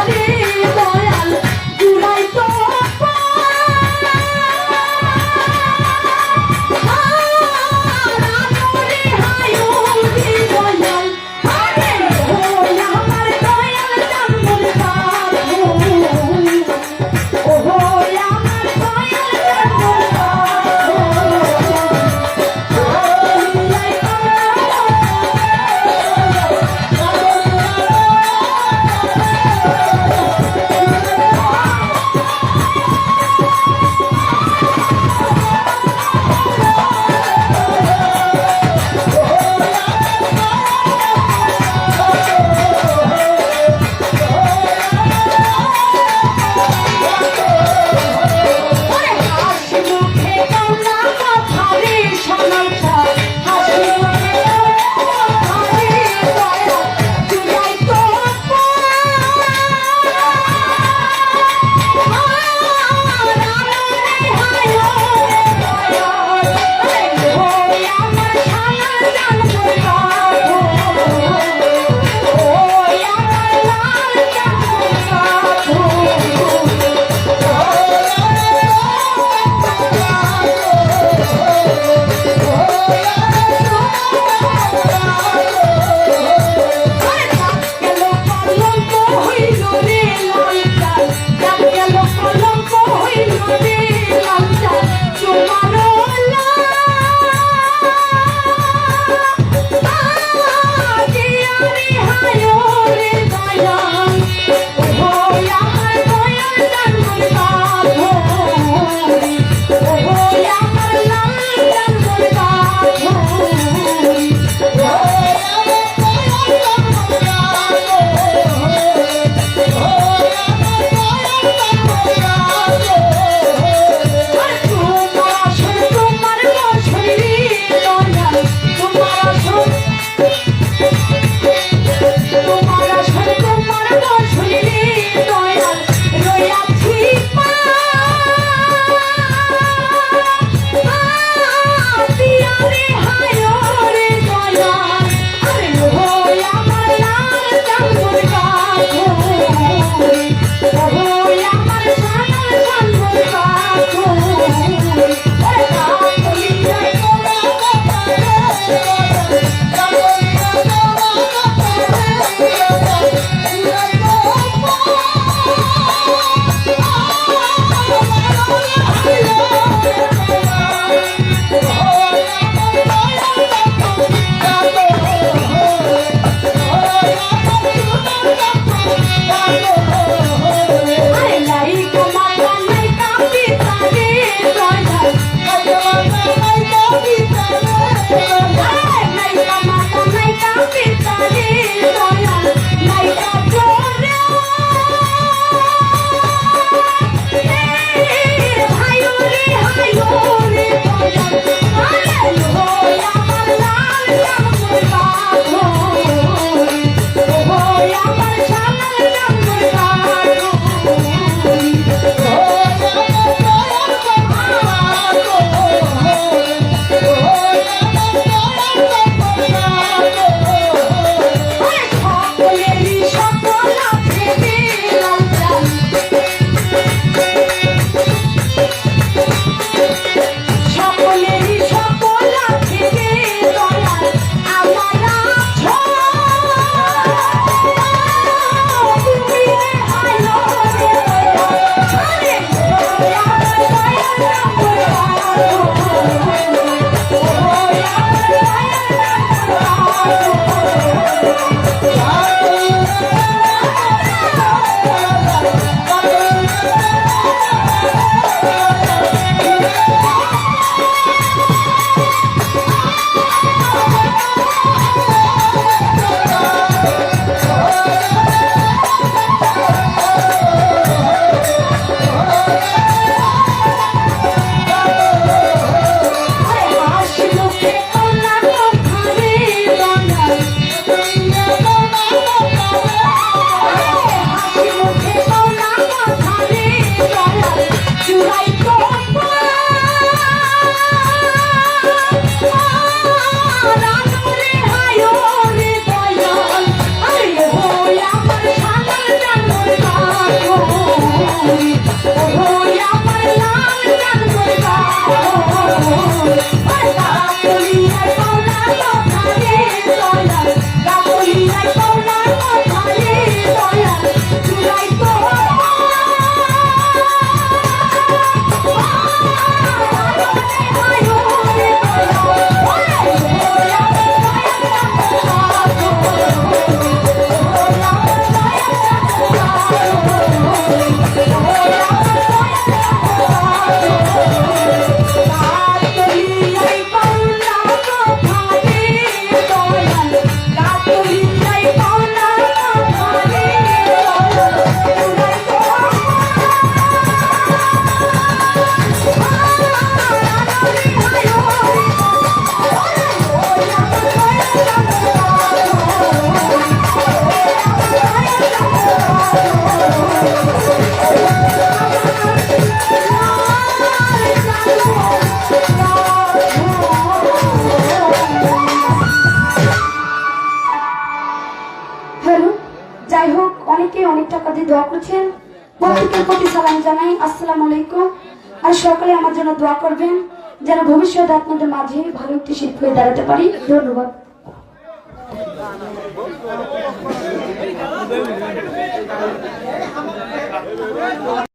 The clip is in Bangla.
빨리 ¡Gracias! জানাই, আসসালামু আলাইকুম। আর সকলে আমার জন্য দোয়া করবেন, যেন ভবিষ্যতে আপনাদের মাঝে ভালো একটি শিল্প হয়ে দাঁড়াতে পারি। ধন্যবাদ।